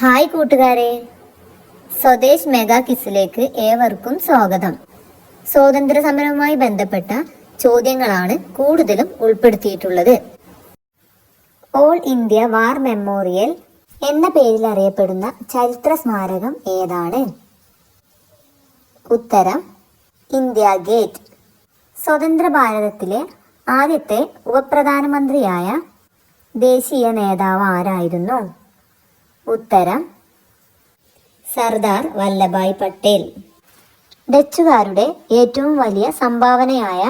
Hi കൂട്ടുകാരെ. Swadesh mega കിസിലേക്ക് ഏവർക്കും സ്വാഗതം. സ്വാതന്ത്ര്യ സമരവുമായി ബന്ധപ്പെട്ട ചോദ്യങ്ങളാണ് കൂടുതലും ഉൾപ്പെടുത്തിയിട്ടുള്ളത്. ഓൾ ഇന്ത്യ വാർ മെമ്മോറിയൽ എന്ന പേരിൽ അറിയപ്പെടുന്ന ചരിത്ര സ്മാരകം ഏതാണ്? ഉത്തരം ഇന്ത്യ ഗേറ്റ്. സ്വതന്ത്ര ഭാരതത്തിലെ ആദ്യത്തെ ഉപപ്രധാനമന്ത്രിയായ ദേശീയ നേതാവ് ആരായിരുന്നു? ഉത്തരം സർദാർ വല്ലഭായ് പട്ടേൽ. ഡച്ചുകാരുടെ ഏറ്റവും വലിയ സംഭാവനയായ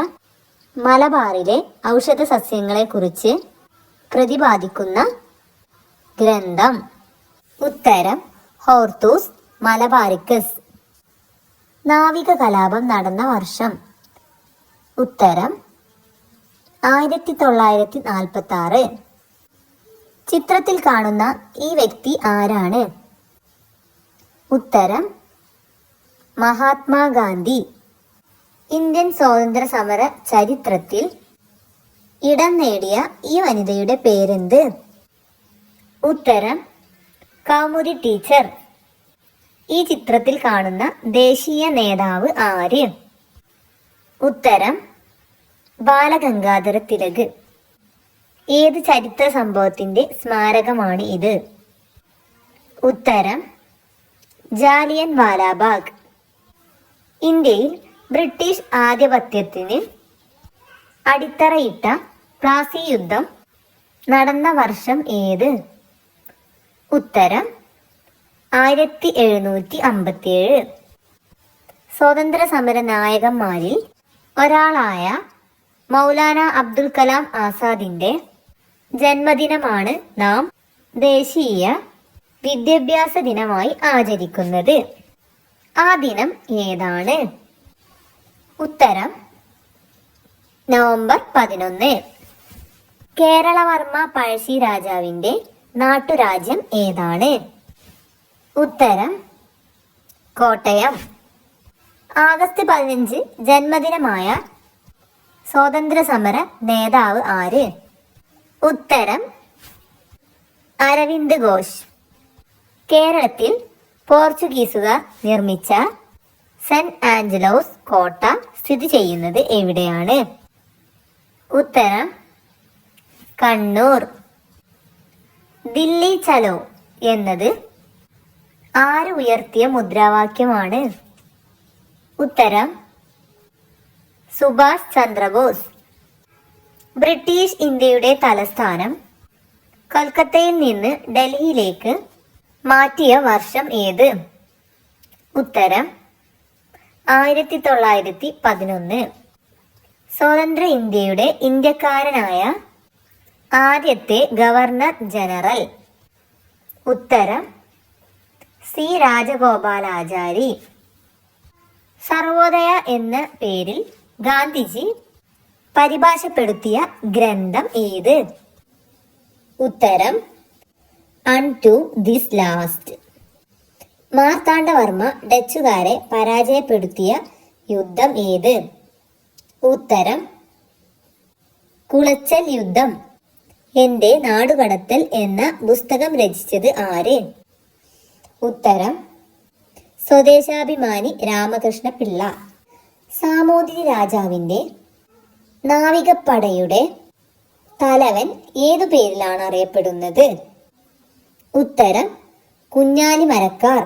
മലബാറിലെ ഔഷധ സസ്യങ്ങളെക്കുറിച്ച് പ്രതിപാദിക്കുന്ന ഗ്രന്ഥം. ഉത്തരം ഹോർത്തൂസ് മലബാറിക്കസ് നാവിക കലാപം നടന്ന വർഷം. ഉത്തരം ആയിരത്തി തൊള്ളായിരത്തി നാൽപ്പത്തി ആറ് ചിത്രത്തിൽ കാണുന്ന ഈ വ്യക്തി ആരാണ്? ഉത്തരം മഹാത്മാഗാന്ധി. ഇന്ത്യൻ സ്വാതന്ത്ര്യ സമര ചരിത്രത്തിൽ ഇടം നേടിയ ഈ വനിതയുടെ പേരെന്ത്? ഉത്തരം കാമുരി ടീച്ചർ. ഈ ചിത്രത്തിൽ കാണുന്ന ദേശീയ നേതാവ് ആര്? ഉത്തരം ബാലഗംഗാധര തിലക്. ഏത് ചരിത്ര സംഭവത്തിന്റെ സ്മാരകമാണ് ഇത്? ഉത്തരം ജാലിയൻ വാലാബാഗ്. ഇന്ത്യയിൽ ബ്രിട്ടീഷ് ആധിപത്യത്തിന് അടിത്തറയിട്ട പ്ലാസി യുദ്ധം നടന്ന വർഷം ഏത്? ഉത്തരം ആയിരത്തി എഴുന്നൂറ്റി അമ്പത്തിയേഴ് സ്വാതന്ത്ര്യ സമര നായകന്മാരിൽ ഒരാളായ മൗലാന അബ്ദുൽ കലാം ആസാദിന്റെ ജന്മദിനമാണ് നാം ദേശീയ വിദ്യാഭ്യാസ ദിനമായി ആചരിക്കുന്നത്. ആ ദിനം ഏതാണ്? ഉത്തരം നവംബർ പതിനൊന്ന്. കേരളവർമ്മ പഴശ്ശി രാജാവിന്റെ നാട്ടുരാജ്യം ഏതാണ്? ഉത്തരം കോട്ടയം. ആഗസ്റ്റ് പതിനഞ്ച് ജന്മദിനമായ സ്വാതന്ത്ര്യ സമര നേതാവ് ആര്? ഉത്തരം അരവിന്ദ് ഘോഷ്. കേരളത്തിൽ പോർച്ചുഗീസുകാർ നിർമ്മിച്ച സെന്റ് ആഞ്ചലോസ് കോട്ട സ്ഥിതി ചെയ്യുന്നത് എവിടെയാണ്? ഉത്തരം കണ്ണൂർ. ദില്ലി ചലോ എന്നത് ആര് ഉയർത്തിയ മുദ്രാവാക്യമാണ്? ഉത്തരം സുഭാഷ് ചന്ദ്രബോസ്. ബ്രിട്ടീഷ് ഇന്ത്യയുടെ തലസ്ഥാനം കൊൽക്കത്തയിൽ നിന്ന് ഡൽഹിയിലേക്ക് മാറ്റിയ വർഷം ഏത്? ഉത്തരം ആയിരത്തി തൊള്ളായിരത്തി പതിനൊന്ന് സ്വതന്ത്ര ഇന്ത്യയുടെ ഇന്ത്യക്കാരനായ ആദ്യത്തെ ഗവർണർ ജനറൽ. ഉത്തരം സി. രാജഗോപാലാചാരി. സർവോദയ എന്ന പേരിൽ ഗാന്ധിജി പരിഭാഷപ്പെടുത്തിയ ഗ്രന്ഥം ഏത്? ഉത്തരം unto this last Marthanda Varma ഡച്ചുകാരെ പരാജയപ്പെടുത്തിയ യുദ്ധം ഏത്? ഉത്തരം കുളച്ചൽ യുദ്ധം. എന്റെ നാടുകടത്തൽ എന്ന പുസ്തകം രചിച്ചത് ആര്? ഉത്തരം സ്വദേശാഭിമാനി രാമകൃഷ്ണ പിള്ള സാമൂതിരി രാജാവിന്റെ നാവികപ്പടയുടെ തലവൻ ഏതു പേരിലാണ് അറിയപ്പെടുന്നത്? ഉത്തരം കുഞ്ഞാലി മരക്കാർ